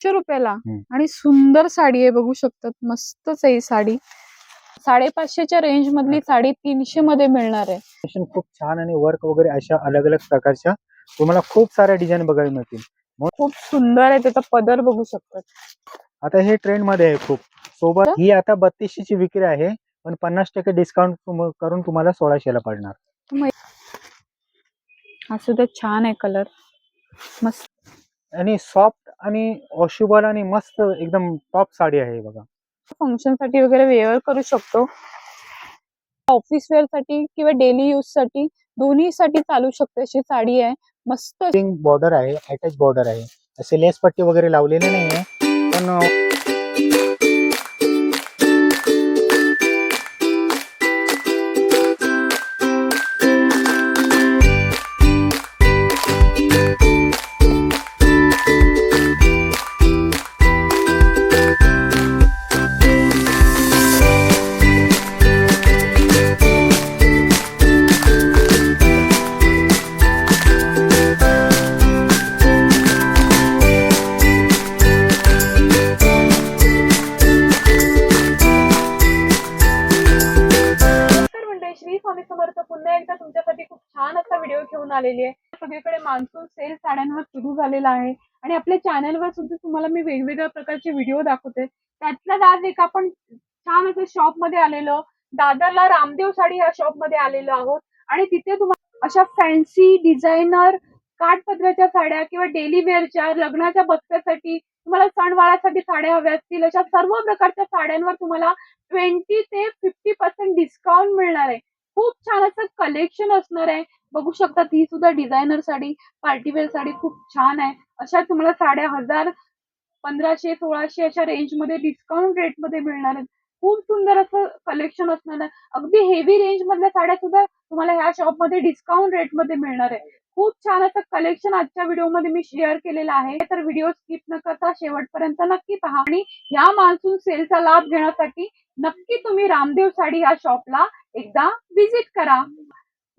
शे रुपयाला. आणि सुंदर साडी आहे बघू शकतात. मस्तच आहे साडी. साडेपाचशेच्या रेंज मधली साडी तीनशे मध्ये मिळणार आहे. खूप छान आणि वर्क वगैरे अशा अलग अलग प्रकारच्या तुम्हाला खूप साऱ्या डिझाईन बघायला मिळतील. खूप सुंदर आहे त्याचा पदर बघू शकतात. आता हे ट्रेंडमध्ये आहे खूप. सोबत ही? आता बत्तीसशे ची विक्री आहे पण पन्नास टक्के डिस्काउंट करून तुम्हाला सोळाशेला पडणार. हा सुद्धा छान आहे कलर मस्त. आणि सॉफ्ट आणि वॉशेबल आणि मस्त एकदम टॉप साडी आहे बघा. फंक्शनसाठी वगैरे वेअर करू शकतो. ऑफिस वेअरसाठी किंवा डेली यूजसाठी दोन्ही साठी चालू शकते अशी साडी आहे. मस्त बॉर्डर आहे अटॅच बॉर्डर आहे. असे लेस पट्टी वगैरे लावलेले नाहीये. पण होऊन आलेली आहे. सगळीकडे मान्सून सेल साड्यांवर सुरू झालेला आहे. आणि आपल्या चॅनलवर सुद्धा तुम्हाला मी वेगवेगळ्या प्रकारचे व्हिडिओ दाखवते. त्यातल्याच आज एक आपण छान असं शॉपमध्ये आलेलो. दादरला रामदेव साडी या शॉपमध्ये आलेलो आहोत. आणि तिथे तुम्हाला अशा फॅन्सी डिझायनर काठपदराच्या साड्या किंवा डेली वेअरच्या लग्नाच्या बस्त्यासाठी तुम्हाला सणवारासाठी साड्या हव्या असतील अशा सर्व प्रकारच्या साड्यांवर तुम्हाला ट्वेंटी ते फिफ्टी पर्सेंट डिस्काउंट मिळणार आहे. खूप छान असं कलेक्शन असणार आहे. बघू शकता ही सुद्धा डिझायनर साडी पार्टीवेअर साडी खूप छान आहे. अशा तुम्हाला साड्या हजार पंधराशे सोळाशे अशा रेंजमध्ये डिस्काउंट रेटमध्ये मिळणार आहेत. खूप सुंदर असं कलेक्शन असणार आहे. अगदी हेवी रेंज मधल्या साड्या सुद्धा तुम्हाला ह्या शॉपमध्ये डिस्काउंट रेटमध्ये मिळणार आहे. खूप छान असं कलेक्शन आजच्या व्हिडिओमध्ये मी शेअर केलेलं आहे. तर व्हिडिओ स्किप न करता शेवटपर्यंत नक्की पहा. आणि या मान्सून सेलचा लाभ घेण्यासाठी नक्की तुम्ही रामदेव साडी या शॉपला एकदा व्हिजिट करा.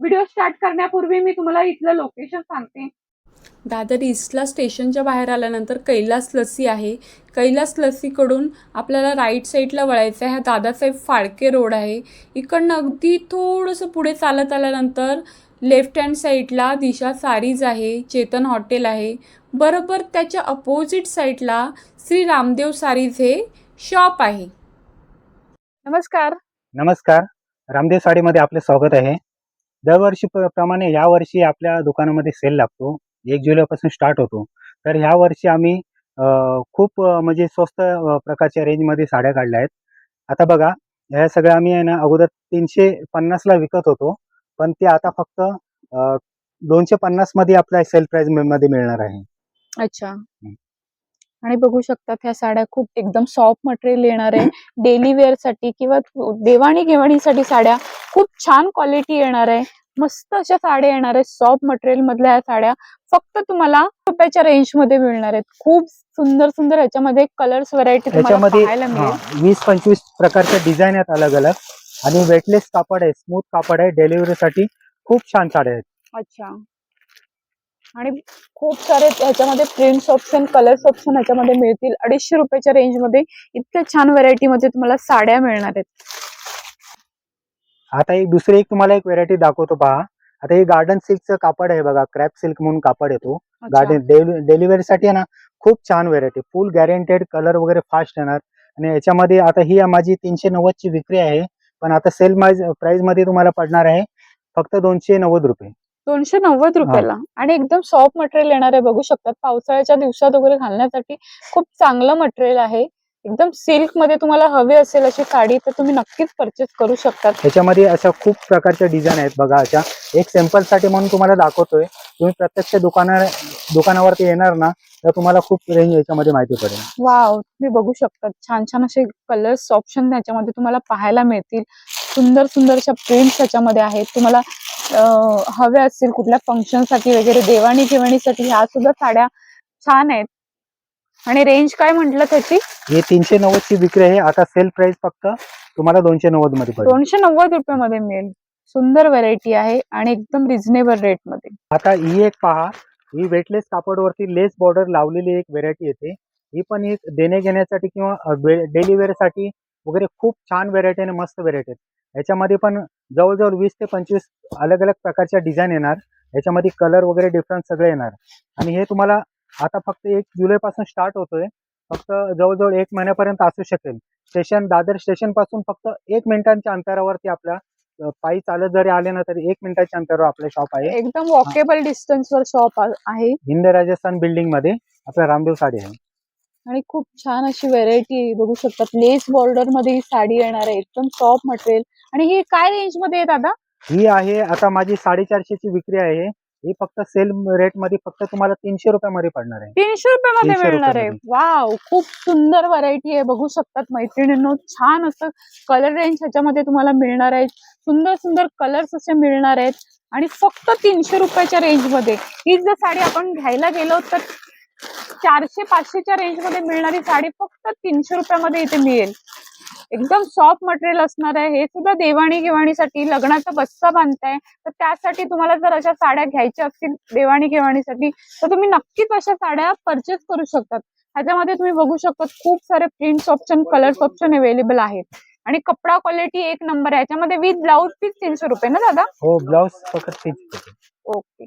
व्हिडिओ स्टार्ट करण्यापूर्वी मी तुम्हाला इथलं लोकेशन सांगते. दादर ईस्टला स्टेशनच्या बाहेर आल्यानंतर कैलास लस्सी आहे. कैलास लस्सीकडून आपल्याला राईट साईडला वळायचं आहे. हा दादासाहेब फाळके रोड आहे. इकडनं अगदी थोडंसं पुढे चालत आल्यानंतर लेफ्ट हँड साईडला दिशा सारीज आहे. चेतन हॉटेल आहे. बरोबर त्याच्या अपोजिट साईडला श्री रामदेव सारीज हे शॉप आहे. नमस्कार. नमस्कार. रामदेव साडीमध्ये आपले स्वागत आहे. दरवर्षी प्रमाणे या वर्षी आपल्या दुकानामध्ये सेल लागतो. एक जुलैपासून स्टार्ट होतो. तर ह्या वर्षी आम्ही खूप म्हणजे स्वस्त प्रकारच्या रेंजमध्ये साड्या काढल्या आहेत. आता बघा ह्या सगळ्या आम्ही आहे ना अगोदर तीनशे पन्नासला विकत होतो. पण ते आता फक्त दोनशे पन्नासमध्ये आपल्या सेल प्राइसमध्ये मिळणार आहे. अच्छा. आणि बघू शकतात ह्या साड्या खूप एकदम सॉफ्ट मटेरियल येणार आहे. डेली वेअरसाठी किंवा देवाणी घेवाणीसाठी साड्या खूप छान क्वालिटी येणार आहे. मस्त अशा साड्या येणार आहेत. सॉफ्ट मटेरियल मधल्या ह्या साड्या. फक्त तुम्हाला रुपयाच्या रेंजमध्ये मिळणार आहेत. खूप सुंदर सुंदर ह्याच्यामध्ये कलर्स व्हरायटी त्याच्यामध्ये वीस पंचवीस प्रकारच्या डिझाईन आहेत अलग अलग आणि वेटलेस कापड आहे. स्मूथ कापड आहे. डिलिव्हरी साठी खूप छान साड्या आहेत. अच्छा. आणि खूप सारे ह्याच्यामध्ये प्रिंट्स ऑप्शन कलर्स ऑप्शन ह्याच्यामध्ये मिळतील. अडीचशे रुपयाच्या रेंजमध्ये इतक्या छान व्हरायटी मध्ये तुम्हाला साड्या मिळणार आहेत. आता एक दुसरी एक तुम्हाला एक व्हेरायटी दाखवतो पहा. आता हे गार्डन सिल्कचं कापड आहे बघा क्रॅप सिल्क म्हणून कापड येतो. गार्डन डेलिव्हरी साठी आहे ना खूप छान व्हेरायटी फुल गॅरंटेड कलर वगैरे फास्ट येणार. आणि याच्यामध्ये आता ही माझी तीनशे नव्वद ची विक्री आहे. पण आता सेल प्राइसमध्ये तुम्हाला पडणार आहे फक्त दोनशे नव्वद रुपये. दोनशे नव्वद रुपयाला? आणि एकदम सॉफ्ट मटेरियल येणार आहे. बघू शकतात पावसाळ्याच्या दिवसात वगैरे घालण्यासाठी खूप चांगलं मटेरियल आहे. एकदम सिल्कमध्ये तुम्हाला हवी असेल अशी साडी तर तुम्ही नक्कीच परचेस करू शकतात. ह्याच्यामध्ये अशा खूप प्रकारच्या डिझाईन आहेत बघा अशा एक सॅम्पलसाठी म्हणून तुम्हाला दाखवतोय. तुम्ही प्रत्यक्ष दुकाना दुकानावरती येणार ना तर तुम्हाला खूप रेंज याच्यामध्ये माहिती पडेल. वाव तुम्ही बघू शकतात. छान छान असे कलर्स ऑप्शन त्याच्यामध्ये तुम्हाला पाहायला मिळतील. सुंदर सुंदर अशा प्रिंट्स त्याच्यामध्ये आहेत. तुम्हाला हव्या असतील कुठल्या फंक्शनसाठी वगैरे देवाणी घेवाणीसाठी ह्या सुद्धा साड्या छान आहेत. आणि रेंज काय म्हंटल त्याची? हे तीनशे नव्वद ची विक्री आहे. आता सेल प्राइस फक्त तुम्हाला दोनशे नव्वदमध्ये पडेल. दोनशे नव्वद रुपयामध्ये मिळेल. सुंदर व्हरायटी आहे आणि एकदम रिझनेबल रेटमध्ये. आता ही एक पहा. ही वेटलेस कापडवरती लेस बॉर्डर लावलेली एक व्हेरायटी येते. ही पण एक देणे घेण्यासाठी किंवा डेली वेअरसाठी वगैरे खूप छान व्हेरायटी आणि मस्त व्हेरायटी आहेत. याच्यामध्ये पण जवळजवळ वीस ते पंचवीस अलग अलग प्रकारच्या डिझाईन येणार. याच्यामध्ये कलर वगैरे डिफरन्स सगळे येणार. आणि हे तुम्हाला आता फक्त एक जुलैपासून स्टार्ट होतोय. फक्त जवळजवळ एक महिन्यापर्यंत असू शकेल. स्टेशन दादर स्टेशनपासून फक्त एक मिनिटांच्या अंतरावरती आपल्या पायी चालत जरी आले ना तरी एक मिनिटाच्या अंतरावर आपलं शॉप आहे. एकदम वॉकेबल डिस्टन्स वर शॉप आहे. हिंद राजस्थान बिल्डिंगमध्ये आपला रामदेव साडी आहे. आणि खूप छान अशी व्हेरायटी बघू शकतात लेस बॉर्डरमध्ये ही साडी येणार आहे. एकदम सॉफ्ट मटेरियल आणि ही काय रेंजमध्ये आहे दादा? ही आहे आता माझी साडेचारशेची विक्री आहे. ही फक्त सेल रेटमध्ये फक्त तुम्हाला तीनशे रुपयामध्ये पडणार आहे. तीनशे रुपयामध्ये 300 मिळणार आहे. रुपयामध्ये. वाव खूप सुंदर व्हरायटी आहे. बघू शकतात मैत्रिणींनो छान असं कलर रेंज ह्याच्यामध्ये तुम्हाला मिळणार आहे. सुंदर सुंदर कलर्स असे मिळणार आहेत. आणि फक्त तीनशे रुपयाच्या रेंजमध्ये. हीच जर साडी आपण घ्यायला गेलो तर चारशे पाचशेच्या रेंजमध्ये मिळणारी साडी फक्त तीनशे रुपयामध्ये इथे मिळेल. एकदम सॉफ्ट मटेरियल असणार आहे. हे सुद्धा देवाणी घेवाणीसाठी लग्नाचा बस्सा बांधताय. तर त्यासाठी तुम्हाला जर अशा साड्या घ्यायच्या असतील देवाणी घेवाणीसाठी तर तुम्ही नक्कीच अशा साड्या परचेस करू शकतात. ह्याच्यामध्ये तुम्ही बघू शकता खूप सारे prints option colours option available आहेत. आणि कपडा क्वालिटी एक नंबर आहे. याच्यामध्ये विथ ब्लाऊज पीस तीनशे रुपये ना दादा? हो ब्लाउज फक्त. ओके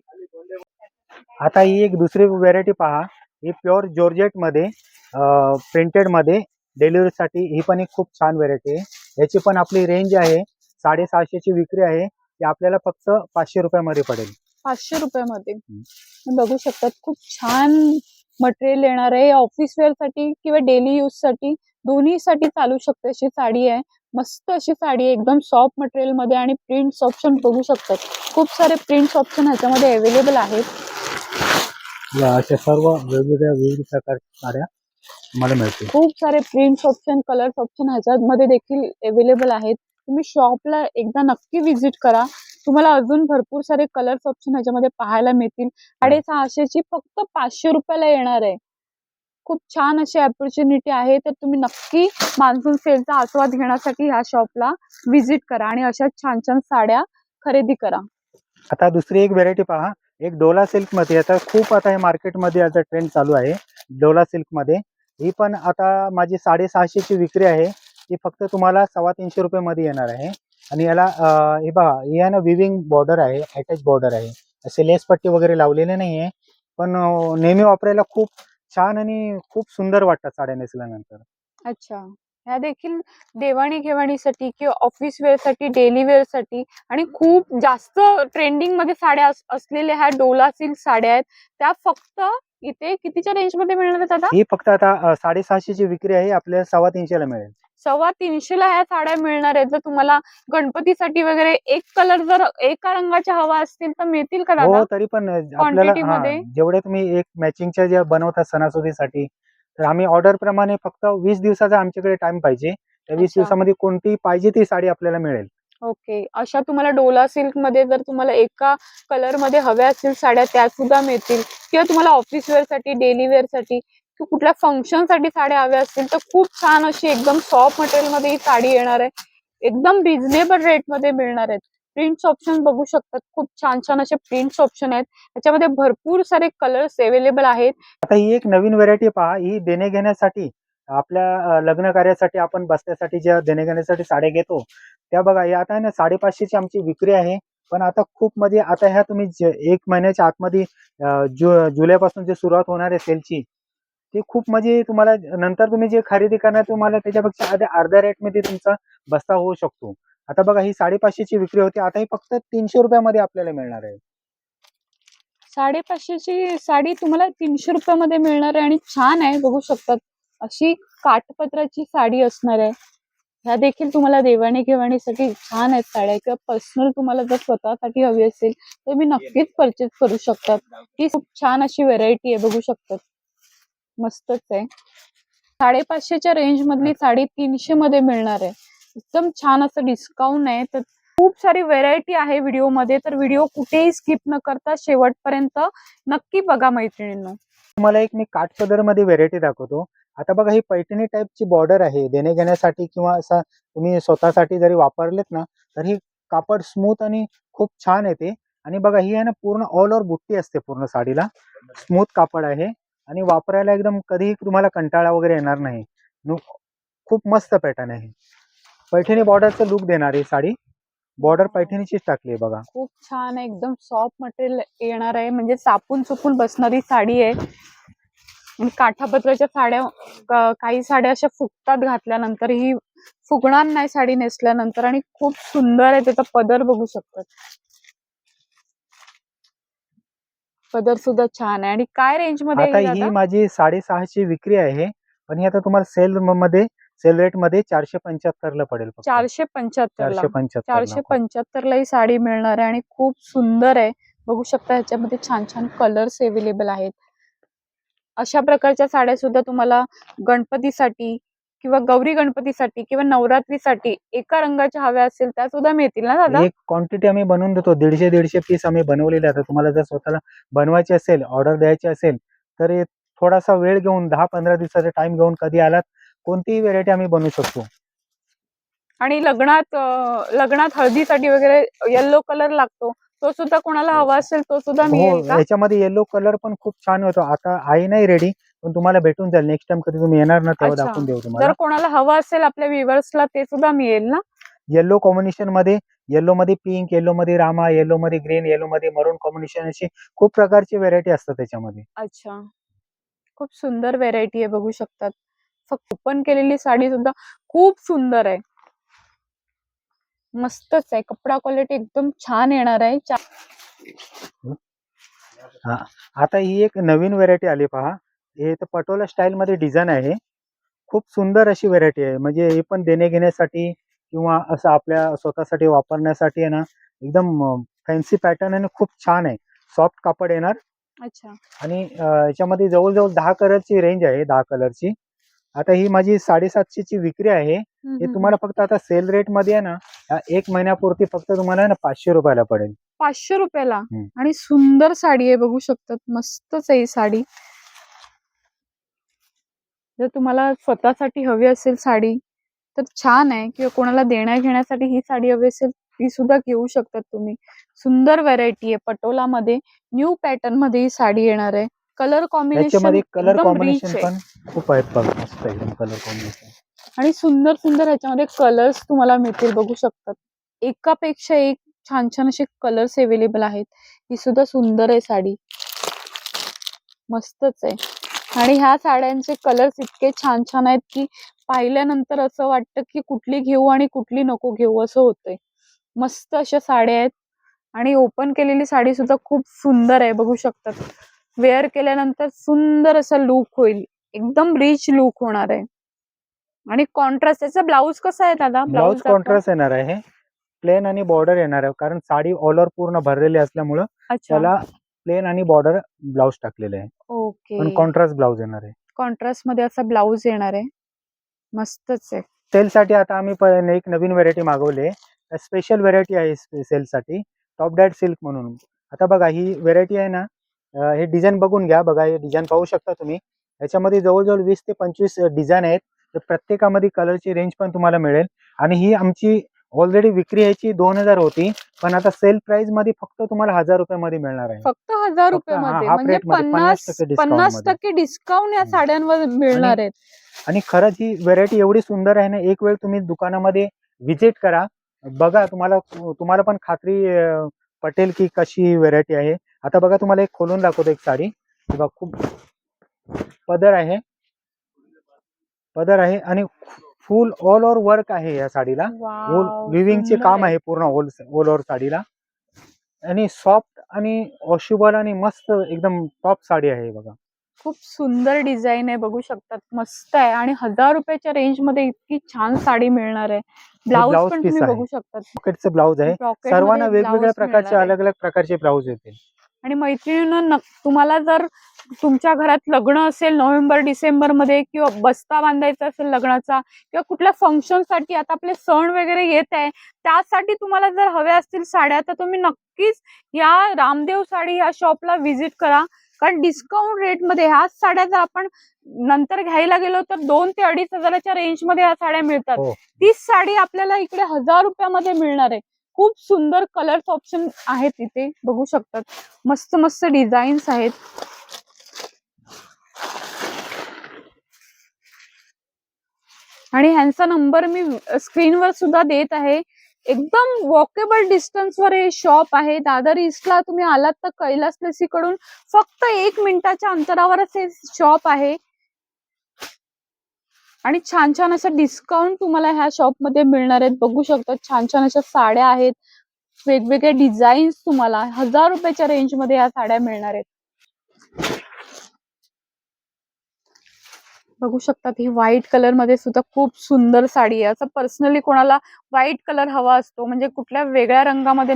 आता ही एक दुसरी व्हेरायटी पहा. ही प्युअर जॉर्जेटमध्ये प्रिंटेडमध्ये delivery साठी ही पण एक खूप छान व्हेरायटी आहे. याची पण आपली रेंज आहे साडेसहाशेची विक्री आहे. ती आपल्याला फक्त पाचशे रुपयामध्ये पडेल. पाचशे रुपयामध्ये. बघू शकतात खूप छान मटेरियल येणार आहे. ऑफिस वेअरसाठी किंवा डेली यूजसाठी दोन्ही साठी चालू शकते अशी साडी आहे. मस्त अशी साडी आहे एकदम सॉफ्ट मटेरियलमध्ये आणि प्रिंट्स ऑप्शन बघू शकतात. खूप सारे प्रिंट्स ऑप्शन ह्याच्यामध्ये अवेलेबल आहेत. या अशा सर्व वेगवेगळ्या विविध प्रकारच्या साड्या तुम्हाला मिळतील. खूप सारे प्रिंट्स ऑप्शन कलर्स ऑप्शन ह्याच्यामध्ये देखील अवेलेबल आहेत. तुम्ही शॉपला एकदा नक्की विजिट करा. तुम्हाला अजून भरपूर सारे कलर्स ऑप्शन ह्याच्यामध्ये पाहायला मिळतील. साडेसहाशेची फक्त पाचशे रुपयाला येणार आहे. खूप छान अशी ऑपॉर्च्युनिटी आहे. तर तुम्ही नक्की मान्सून सेलचा आस्वाद घेण्यासाठी ह्या शॉपला व्हिजिट करा आणि अशा छान छान साड्या खरेदी करा. आता दुसरी एक व्हेरायटी पहा. एक डोला सिल्कमध्ये आता खूप आता हे मार्केटमध्ये आता ट्रेंड चालू आहे. डोला सिल्कमध्ये ही पण आता माझी साडेसहाशेची विक्री आहे. ती फक्त तुम्हाला सव्वा तीनशे रुपयेमध्ये येणार आहे. आणि याला हे बघा ही आहे ना विविंग बॉर्डर आहे अटॅच बॉर्डर आहे. असे लेस पट्टी वगैरे लावलेले नाही आहे. पण नेहमी वापरायला खूप छान आणि खूप सुंदर वाटतात साड्या नेसल्यानंतर. अच्छा. ह्या देखील देवाणी घेवाणीसाठी किंवा ऑफिस वेअरसाठी डेली वेअरसाठी आणि खूप जास्त ट्रेंडिंगमध्ये साड्या अस- असलेल्या ह्या डोला सिल्क साड्या आहेत. त्या फक्त इथे कितीच्या रेंजमध्ये मिळणार आता? ही फक्त आता साडेसहाशेची विक्री आहे. आपल्याला सव्वा तीनशेला मिळेल. सव्वा तीनशेला ह्या साड्या मिळणार आहेत. जर तुम्हाला गणपतीसाठी वगैरे एक कलर जर एका रंगाच्या हवा असतील तर मिळतील का दादा? हो तरी पण आपल्याला Quantity हा, मध्ये? जेवढे तुम्ही एक मॅचिंगच्या ज्या बनवतात सणासुदीसाठी तर आम्ही ऑर्डर प्रमाणे फक्त वीस दिवसाचा आमच्याकडे टाइम पाहिजे. त्या वीस अच्छा. दिवसामध्ये कोणती पाहिजे ती साडी आपल्याला मिळेल. ओके अशा तुम्हाला डोला सिल्कमध्ये जर तुम्हाला एका कलरमध्ये हव्या असतील साड्या त्या सुद्धा मिळतील. किंवा तुम्हाला ऑफिस वेअरसाठी डेली वेअरसाठी किंवा कुठल्या फंक्शनसाठी साड्या हव्या असतील तर खूप छान अशी एकदम सॉफ्ट मटेरियलमध्ये ही साडी येणार आहे. एकदम रिझनेबल रेटमध्ये मिळणार आहेत. प्रिंट्स ऑप्शन बघू शकतात. खूप छान छान असे प्रिंट्स ऑप्शन आहेत. त्याच्यामध्ये भरपूर सारे कलर्स अवेलेबल आहेत. आता ही एक नवीन व्हरायटी पहा. ही देणे घेण्यासाठी आपल्या लग्न कार्यासाठी आपण बसण्यासाठी ज्या देणे घेण्यासाठी साड्या घेतो त्या बघा या आता ना साडेपाचशेची आमची विक्री आहे. पण आता खूप म्हणजे आता ह्या तुम्ही एक महिन्याच्या आतमध्ये जु जुलैपासून जे सुरुवात होणार आहे सेलची ते खूप म्हणजे तुम्हाला नंतर तुम्ही जे खरेदी करणार तुम्हाला त्याच्यापेक्षा अर्ध्या रेटमध्ये तुमचा बस्ता होऊ शकतो. आता बघा ही साडेपाचशेची विक्री होती. आता ही फक्त तीनशे रुपयामध्ये आपल्याला मिळणार आहे. साडेपाचशेची साडी तुम्हाला तीनशे रुपयामध्ये मिळणार आहे आणि छान आहे बघू शकतात. अशी काठपत्राची साडी असणार आहे. ह्या देखील तुम्हाला देवाणी घेवाणीसाठी छान आहेत साड्या किंवा पर्सनल तुम्हाला जर स्वतःसाठी हवी असेल तर मी नक्कीच परचेस करू शकतात. ही खूप छान अशी व्हेरायटी आहे बघू शकतात. मस्तच आहे. साडेपाचशेच्या रेंज मधली साडी तीनशे मध्ये मिळणार आहे. एकदम छान असं डिस्काउंट आहे तर खूप सारी व्हेरायटी आहे व्हिडिओमध्ये तर व्हिडिओ कुठेही स्किप न करता शेवटपर्यंत नक्की बघा मैत्रिणींनो. तुम्हाला एक मी काठपदरमध्ये व्हेरायटी दाखवतो. आता बघा ही पैठणी टाईपची बॉर्डर आहे. देणे घेण्यासाठी किंवा असं तुम्ही स्वतःसाठी जरी वापरलेत ना तर ही कापड स्मूथ आणि खूप छान येते. आणि बघा ही आहे ना पूर्ण ऑल ओव्हर बुट्टी असते पूर्ण साडीला. स्मूथ कापड आहे. आणि वापरायला एकदम कधीही तुम्हाला कंटाळा वगैरे येणार नाही. खूप मस्त पॅटर्न आहे. पैठणी बॉर्डरचं लुक देणार आहे साडी. बॉर्डर पैठणीचीच टाकली आहे बघा. खूप छान आहे एकदम सॉफ्ट मटेरियल येणार आहे. म्हणजे चापून चुपून बसणारी साडी आहे. आणि काठापत्राच्या साड्या क- काही साड्या अशा फुगतात घातल्यानंतर ही फुगणार नाही साडी नेसल्यानंतर आणि खूप सुंदर आहे त्याचा पदर बघू शकतात. पदर सुद्धा छान आहे. आणि काय रेंजमध्ये आता ही? माझी साडेसहाशे विक्री आहे. पण ही आता तुम्हाला सेल मध्ये सेल रेटमध्ये चारशे पंच्याहत्तर ला पडेल फक्त. चारशे पंच्याहत्तर चारशे पंच्याहत्तर चारशे पंच्याहत्तर ला ही साडी मिळणार आहे आणि खूप सुंदर आहे. बघू शकता ह्याच्यामध्ये छान छान कलर्स अवेलेबल आहेत. अशा प्रकारच्या साड्या सुद्धा तुम्हाला गणपतीसाठी किंवा गौरी गणपतीसाठी किंवा नवरात्रीसाठी एका रंगाच्या हव्या असेल त्या सुद्धा मिळतील ना दादा? एक क्वांटिटी आम्ही बनवून देतो. दीडशे दीडशे पीस आम्ही बनवलेले आता तुम्हाला जर स्वतःला बनवायचे असेल ऑर्डर द्यायची असेल तर हे थोडासा वेळ घेऊन दहा पंधरा दिवसाचा टाइम घेऊन कधी आलात कोणतीही व्हेरायटी आम्ही बनवू शकतो. आणि लग्नात लग्नात हळदीसाठी वगैरे येल्लो कलर लागतो. तो सुद्धा कोणाला हवा असेल तो सुद्धा हो मिळेल का? याच्यामध्ये येलो कलर पण खूप छान होतो. आता आहे नाही रेडी पण तुम्हाला भेटून जाईल. नेक्स्ट टाइम कधी तुम्ही येणार ना तेव्हा अच्छा. दाखवून देऊ तुम्हाला. जर कोणाला हवा असेल आपल्या व्ह्युअर्सला ते सुद्धा मिळेल ना? येलो कॉम्बिनेशनमध्ये येलो मध्ये पिंक येलो मध्ये रामा येलो मध्ये ग्रीन येलो मध्ये मरून कॉम्बिनेशन अशी खूप प्रकारची व्हेरायटी असतात त्याच्यामध्ये. अच्छा. खूप सुंदर व्हेरायटी आहे बघू शकतात. ओपन केलेली साडी सुद्धा खूप सुंदर आहे. मस्तच आहे. कपडा क्वालिटी एकदम छान येणार आहे. आता ही एक नवीन व्हेरायटी आली पहा. हे तर पटोला स्टाईल मध्ये डिझाईन आहे. खूप सुंदर अशी व्हेरायटी आहे. म्हणजे हे पण देणे घेण्यासाठी किंवा असं आपल्या स्वतःसाठी वापरण्यासाठी आहे ना एकदम फॅन्सी पॅटर्न आणि खूप छान आहे. सॉफ्ट कापड येणार. अच्छा. आणि याच्यामध्ये जवळजवळ दहा कलरची रेंज आहे दहा कलरची आता ही माझी साडेसातशेची विक्री आहे. हे. तुम्हाला फक्त आता सेल रेटमध्ये आहे ना एक महिन्यापुरती फक्त तुम्हाला ना पाचशे रुपयाला पडेल. पाचशे रुपयाला. आणि सुंदर साडी आहे बघू शकतात मस्तच आहे ही साडी. जर तुम्हाला स्वतःसाठी हवी असेल साडी तर छान आहे. किंवा कोणाला देण्या घेण्यासाठी ही साडी हवी असेल ती सुद्धा घेऊ शकतात तुम्ही. सुंदर व्हरायटी आहे पटोला मध्ये न्यू पॅटर्नमध्ये ही साडी येणार आहे. कलर कॉम्बिनेशन कलर कॉम्बिनेशन खूप आहेत मस्त एकदम कलर कॉम्बिनेशन आणि सुंदर सुंदर ह्याच्यामध्ये कलर्स तुम्हाला मिळतील बघू शकतात. एकापेक्षा एक छान छान असे कलर्स अवेलेबल आहेत. ही सुद्धा सुंदर आहे साडी. मस्तच आहे. आणि ह्या साड्यांचे कलर्स इतके छान छान आहेत की पाहिल्यानंतर असं वाटतं की कुठली घेऊ आणि कुठली नको घेऊ असं होतंय. मस्त अशा साड्या आहेत. आणि ओपन केलेली साडी सुद्धा खूप सुंदर आहे बघू शकतात. वेअर केल्यानंतर सुंदर असा लुक होईल. एकदम रिच लुक होणार आहे. आणि कॉन्ट्रास्ट त्याचा ब्लाऊज कसा आहे दादा? ब्लाउज कॉन्ट्रास्ट येणार आहे प्लेन आणि बॉर्डर येणार आहे कारण साडी ऑल ओव्हर पूर्ण भरलेली असल्यामुळं त्याला प्लेन आणि बॉर्डर ब्लाउज टाकलेले आहे. ओके. पण कॉन्ट्रास्ट ब्लाउज येणार आहे. कॉन्ट्रास्टमध्ये असा ब्लाऊज येणार आहे. मस्तच आहे. सेल साठी आता आम्ही एक नवीन व्हेरायटी मागवली आहे. स्पेशल व्हेरायटी आहे सेल साठी. टॉप डॅट सिल्क म्हणून. आता बघा ही व्हेरायटी आहे ना हे डिझाईन बघून घ्या. बघा हे डिझाईन पाहू शकता तुम्ही. याच्यामध्ये जवळजवळ वीस ते पंचवीस डिझाईन आहेत. तर प्रत्येकामध्ये कलरची रेंज पण तुम्हाला मिळेल. आणि ही आमची ऑलरेडी विक्री याची दोन हजार होती. पण आता सेल प्राइसमध्ये फक्त तुम्हाला हजार रुपयामध्ये मिळणार आहे. फक्त हजार रुपयामध्ये. म्हणजे पन्नास 50% discount पन्नासमध्ये. टक्के डिस्काउंट या. साड्यांवर मिळणार आहेत. आणि खरंच ही व्हेरायटी एवढी सुंदर आहे ना एक वेळ तुम्ही दुकानामध्ये व्हिजिट करा. बघा तुम्हाला तुम्हाला पण खात्री पटेल की कशी व्हेरायटी आहे. आता बघा तुम्हाला एक खोलून दाखवतो एक साडी. बघा खूप पदर आहे. पदर आहे आणि फुल ऑल ओव्हर वर्क आहे या साडीला. विविंगचे काम आहे. पूर्ण ऑल ऑल ओव्हर साडीला. आणि सॉफ्ट आणि वॉशेबल आणि मस्त एकदम टॉप साडी आहे बघा. खूप सुंदर डिझाईन आहे बघू शकतात. मस्त आहे आणि हजार रुपयाच्या रेंजमध्ये इतकी छान साडी मिळणार आहे. ब्लाऊज पण तुम्ही. बघू शकतात. ब्लाऊज आहे. सर्वांना वेगवेगळ्या प्रकारचे. अलग अलग प्रकारचे ब्लाऊज येतील. आणि मैत्रिणींनो तुम्हाला जर तुमच्या घरात लग्न असेल नोव्हेंबर डिसेंबरमध्ये किंवा बस्ता बांधायचा असेल लग्नाचा किंवा कुठल्या फंक्शनसाठी आता आपले सण वगैरे येत आहे त्यासाठी तुम्हाला जर हव्या असतील साड्या तर तुम्ही नक्कीच या रामदेव साडी या शॉपला व्हिजिट करा. कारण डिस्काउंट रेटमध्ये ह्याच साड्या जर आपण नंतर घ्यायला गेलो तर दोन ते अडीच हजाराच्या रेंजमध्ये ह्या साड्या मिळतात. हो. तीच साडी आपल्याला इकडे हजार रुपयामध्ये मिळणार आहे. खूप सुंदर कलर्स ऑप्शन आहेत इथे. बघू शकतात. मस्त मस्त डिझाईन्स आहेत. आणि ह्यांचा नंबर मी स्क्रीनवर सुद्धा देत आहे. एकदम वॉकेबल डिस्टन्सवर हे शॉप आहे. दादर ईस्टला तुम्ही आलात तर कैलास लसीकडून फक्त एक मिनिटाच्या अंतरावरच हे शॉप आहे. आणि छान छान असं डिस्काउंट तुम्हाला ह्या शॉपमध्ये मिळणार आहेत. बघू शकता छान छान अशा साड्या आहेत. वेगवेगळ्या डिझाईन्स तुम्हाला हजार रुपयाच्या रेंजमध्ये ह्या साड्या मिळणार आहेत. बघू शकतात ही व्हाईट कलरमध्ये सुद्धा खूप सुंदर साडी आहे. असं पर्सनली कोणाला व्हाईट कलर हवा असतो म्हणजे कुठल्या वेगळ्या रंगामध्ये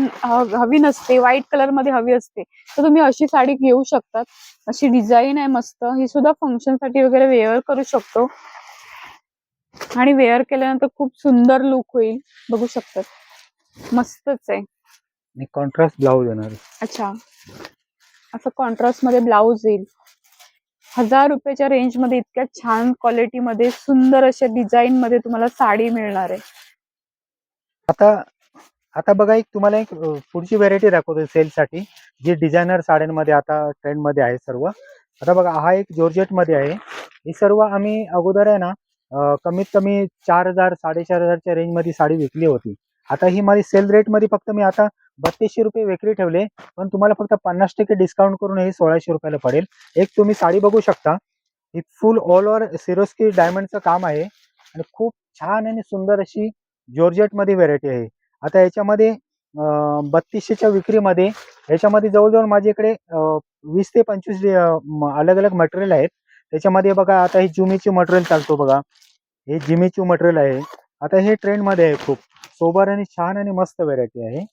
हवी नसते व्हाईट कलरमध्ये हवी असते तर तुम्ही अशी साडी घेऊ शकतात. अशी डिझाईन आहे मस्त. ही सुद्धा फंक्शनसाठी वगैरे वेअर करू शकतो. आणि वेअर केल्यानंतर खूप सुंदर लुक होईल. बघू शकतात. मस्तच आहे. कॉन्ट्रास्ट ब्लाऊज येणार. अच्छा. असं कॉन्ट्रास्टमध्ये ब्लाऊज येईल. हजार रुपयाच्या रेंजमध्ये इतक्या छान क्वालिटी मध्ये सुंदर अशा डिझाईन मध्ये तुम्हाला साडी मिळणार आहे. आता आता बघा एक तुम्हाला एक पुढची व्हेरायटी दाखवतो सेल साठी जी डिझायनर साड्यांमध्ये आता ट्रेंडमध्ये आहे सर्व. आता बघा हा एक जॉर्जेटमध्ये आहे. ही सर्व आम्ही अगोदर आहे ना कमीत कमी चार हजार साडेचार हजारच्या रेंजमध्ये साडी विकली होती. आता ही माझी सेल रेटमध्ये फक्त मी आता बत्तीसशे रुपये विक्री ठेवले पण तुम्हाला फक्त पन्नास टक्के डिस्काउंट करून हे सोळाशे रुपयाला पडेल. एक तुम्ही साडी बघू शकता. ही फुल ऑल ओव्हर सिरोस्की डायमंडचं काम आहे आणि खूप छान आणि सुंदर अशी जॉर्जेटमध्ये व्हरायटी व्हेरायटी आहे. आता याच्यामध्ये बत्तीसशेच्या विक्रीमध्ये याच्यामध्ये जवळजवळ माझ्याकडे वीस ते पंचवीस अलग अलग मटेरियल आहेत. त्याच्यामध्ये बघा आता हे जुमीची मटेरियल चालतो बघा. हे जिमीची मटेरियल आहे. आता हे ट्रेंडमध्ये आहे खूप. सोबर आणि छान आणि मस्त व्हेरायटी आहे.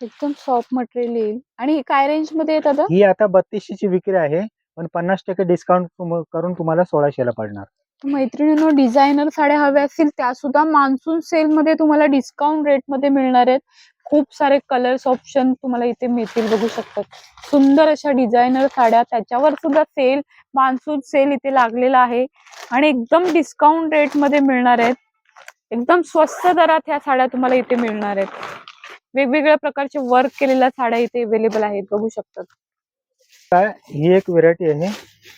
एकदम सॉफ्ट मटेरियल येईल. आणि ही काय रेंजमध्ये दादा ही आता बत्तीसशेची विक्री आहे. पण पन्नास टक्के डिस्काउंट करून तुम्हाला सोळाशेला पडणार. मैत्रिणींनो डिझायनर साड्या हव्या असतील त्या सुद्धा मान्सून सेल मध्ये तुम्हाला डिस्काउंट रेटमध्ये मिळणार आहेत. खूप सारे कलर्स ऑप्शन तुम्हाला इथे मिळतील बघू शकतात. सुंदर अशा डिझायनर साड्या त्याच्यावर सुद्धा सेल मान्सून सेल इथे लागलेला आहे. आणि एकदम डिस्काउंट रेटमध्ये मिळणार आहेत. एकदम स्वस्त दरात ह्या साड्या तुम्हाला इथे मिळणार आहेत. वेगवेगळ्या प्रकारचे वर्क केलेल्या साड्या इथे अवेलेबल आहेत बघू शकतात. काय? ही एक व्हेरायटी आहे.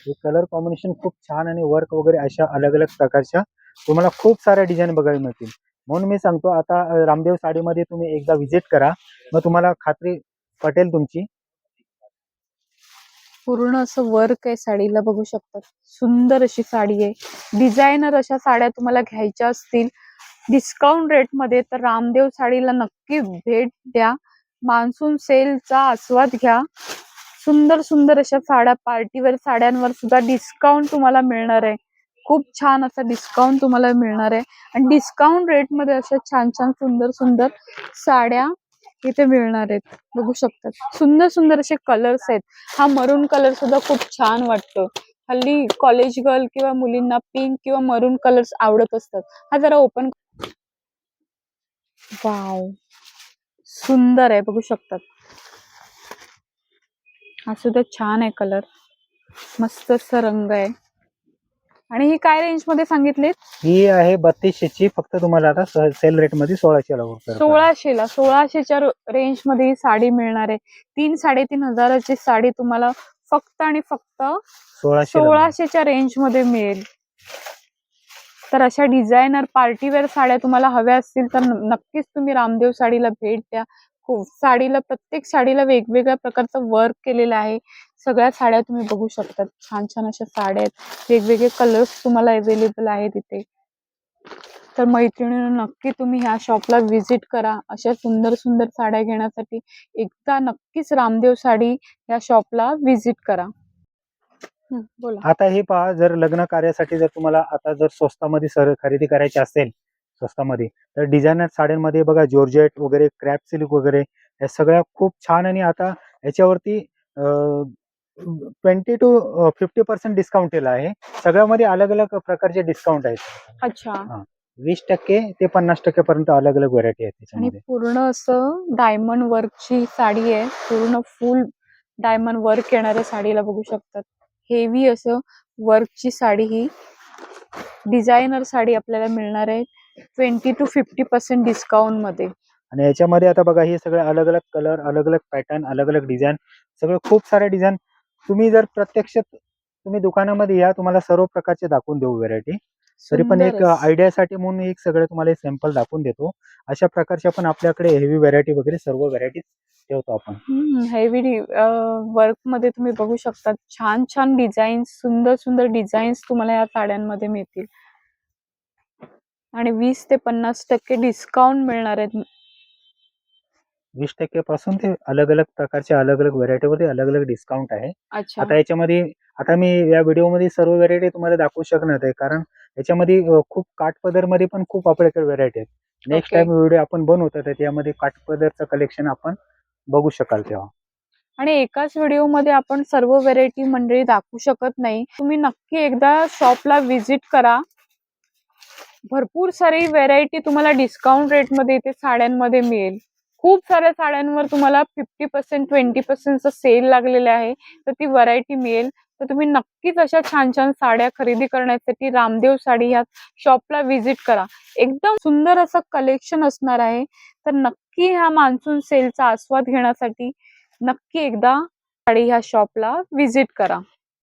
हे कलर कॉम्बिनेशन खूप छान आणि वर्क वगैरे अशा अलग अलग प्रकारच्या तुम्हाला खूप साऱ्या डिझाईन बघायला मिळतील. म्हणून मी सांगतो आता रामदेव साडीमध्ये तुम्ही एकदा व्हिजिट करा. मग तुम्हाला खात्री पटेल तुमची. पूर्ण असं वर्क आहे साडीला बघू शकतात. सुंदर अशी साडी आहे. डिझायनर अशा साड्या तुम्हाला घ्यायच्या असतील. डिस्काउंट रेटमध्ये तर रामदेव साडीला नक्की भेट द्या. मान्सून सेलचा आस्वाद घ्या. सुंदर सुंदर अशा साड्या पार्टीवर साड्यांवर सुद्धा डिस्काउंट तुम्हाला मिळणार आहे. खूप छान असा डिस्काउंट तुम्हाला मिळणार आहे. आणि डिस्काउंट रेटमध्ये अशा छान छान सुंदर सुंदर साड्या इथे मिळणार आहेत. बघू शकतात. सुंदर सुंदर असे कलर्स आहेत. हा मरून कलर सुद्धा खूप छान वाटतो. हल्ली कॉलेज गर्ल किंवा मुलींना पिंक किंवा मरून कलर्स आवडत असतात. हा जरा ओपन वाव सुंदर आहे. बघू शकतात. हा सुद्धा छान आहे कलर मस्त असा रंग आहे. आणि ही काय रेंजमध्ये सांगितले ही आहे बत्तीसशेची फक्त तुम्हाला आता सेल रेटमध्ये सोळाशेला पडेल. सोळाशेला सोळाशेच्या रेंजमध्ये ही साडी मिळणार आहे. तीन साडेतीन हजाराची साडी तुम्हाला फक्त आणि फक्त सोळाशेच्या रेंजमध्ये मिळेल. तर अशा डिझायनर पार्टीवेअर साड्या तुम्हाला हव्या असतील तर नक्कीच तुम्ही रामदेव साडीला भेट द्या. खूप साडीला प्रत्येक साडीला वेगवेगळ्या प्रकारचं वर्क केलेलं आहे. सगळ्या साड्या तुम्ही बघू शकता छान छान अशा साड्या आहेत. वेगवेगळे कलर्स तुम्हाला अवेलेबल आहेत इथे. तर मैत्रिणीनं नक्की तुम्ही ह्या शॉपला व्हिजिट करा. अशा सुंदर सुंदर साड्या घेण्यासाठी एकदा नक्कीच रामदेव साडी या शॉपला व्हिजिट करा. बोला. आता हे पहा जर लग्न कार्यासाठी जर तुम्हाला आता जर स्वस्तामध्ये सर खरेदी करायची असेल स्वस्तामध्ये तर डिझायनर साड्यांमध्ये बघा जॉर्जेट वगैरे क्रॅप सिल्क वगैरे या सगळ्या खूप छान आणि आता याच्यावरती twenty to fifty percent discount केला आहे. सगळ्यामध्ये अलग अलग प्रकारचे डिस्काउंट आहेत. अच्छा. वीस टक्के ते पन्नास टक्के पर्यंत अलग अलग व्हरायटी आहेत आणि पूर्ण असं डायमंड वर्कची साडी आहे. पूर्ण फुल डायमंड वर्क येणाऱ्या साडीला बघू शकतात. हेवी असं वर्कची साडी ही डिझायनर साडी आपल्याला मिळणार आहे. ट्वेंटी टू फिफ्टी पर्सेंट डिस्काउंटमध्ये. आणि याच्यामध्ये आता बघा हे सगळे अलग अलग कलर अलग अलग पॅटर्न अलग अलग डिझाईन सगळे खूप सारे डिझाईन तुम्ही जर प्रत्यक्षात तुम्ही दुकानामध्ये या तुम्हाला सर्व प्रकारचे दाखवून देऊ व्हेरायटी तरी पण एक. आयडियासाठी म्हणून एक सगळं तुम्हाला सॅम्पल दाखवून देतो. अशा प्रकारच्या पण आपल्याकडे हेवी व्हेरायटी वगैरे सर्व व्हेरायटी ठेवतो आपण. हेवी वर्कमध्ये तुम्ही बघू शकता. छान छान डिझाईन्स सुंदर सुंदर डिझाईन्स तुम्हाला या साड्यांमध्ये मिळतील. आणि वीस ते पन्नास टक्के डिस्काउंट मिळणार आहेत. वीस टक्के पासून ते अलग अलग प्रकारच्या अलग अलग व्हेरायटीमध्ये अलग अलग डिस्काउंट आहे. अच्छा. आता याच्यामध्ये आता मी या व्हिडिओमध्ये सर्व व्हेरायटी तुम्हाला दाखवू शकणार आहे. कारण याच्यामध्ये खूप काठपदरमध्ये पण खूप आपल्याकडे व्हेरायटी आहेत. नेक्स्ट. टाइम व्हिडिओ आपण बनवतो तर त्यामध्ये काठपदरचं कलेक्शन आपण बघू शकाल तेव्हा. आणि एकाच व्हिडिओमध्ये आपण सर्व व्हेरायटी मंडळी दाखवू शकत नाही. तुम्ही नक्की एकदा शॉपला व्हिजिट करा. भरपूर सारी व्हेरायटी तुम्हाला डिस्काउंट रेटमध्ये इथे साड्यांमध्ये मिळेल. खूप साऱ्या साड्यांवर तुम्हाला फिफ्टी पर्सेंट ट्वेंटी पर्सेंटचा सेल लागलेला आहे. तर ती व्हरायटी मिळेल. तर तुम्ही नक्कीच अशा छान छान साड्या खरेदी करण्यासाठी रामदेव साडी ह्या शॉपला व्हिजिट करा. एकदम सुंदर असं कलेक्शन असणार आहे. तर नक्की ह्या मान्सून सेलचा आस्वाद घेण्यासाठी नक्की एकदा साडी ह्या शॉपला व्हिजिट करा.